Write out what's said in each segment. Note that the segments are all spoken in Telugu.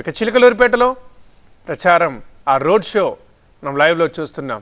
ఇక చిలకలూరిపేటలో ప్రచారం ఆ రోడ్ షో మనం లైవ్లో చూస్తున్నాం.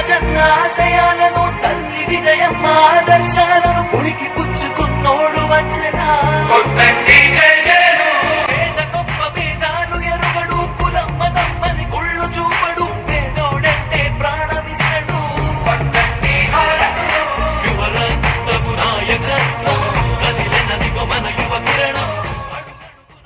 రాజన్న ఆశయాలను తల్లి విజయమ్మ ఆదర్శాలను పుణికి పుచ్చుకున్నోడు వచ్చనా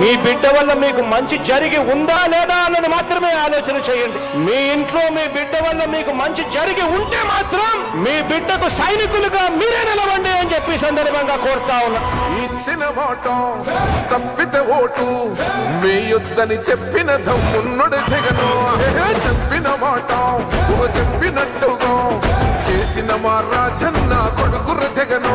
మీ బిడ్డ వల్ల మీకు మంచి జరిగి ఉందా లేదా అన్నది మాత్రమే ఆలోచన చేయండి. మీ ఇంట్లో మీ బిడ్డ వల్ల మీకు మంచి జరిగి ఉంటే మాత్రం మీ బిడ్డకు సైనికులుగా మీరే నిలవండి అని చెప్పి సందర్భంగా కోరుతా ఉన్నా. ఇచ్చిన మాట తప్పితే ఓటు చెప్పిన దమ్మున్నడు జగను. చెప్పిన మాట చెప్పినట్టుగా చేసిన మా రాజన్న కొడుకుర జగను.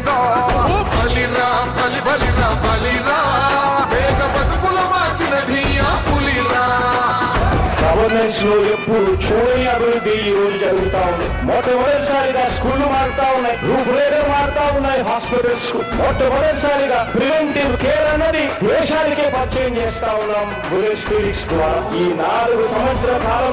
గవర్నెన్స్లో ఎప్పుడు చూడని అభివృద్ధి ఈ రోజు జరుగుతా ఉంది. మొట్టమొదటిసారిగా స్కూళ్ళు మారుతా ఉన్నాయి. రూపురేఖలు మారుతా ఉన్నాయి. హాస్పిటల్స్ మొట్టమొదటిసారిగా ప్రివెంటివ్ కేర్ అన్నది దేశానికే పరిచయం చేస్తా ఉన్నాం. బులెట్ స్పీడిక్స్ ద్వారా ఈ నాలుగు సంవత్సరాల కాలం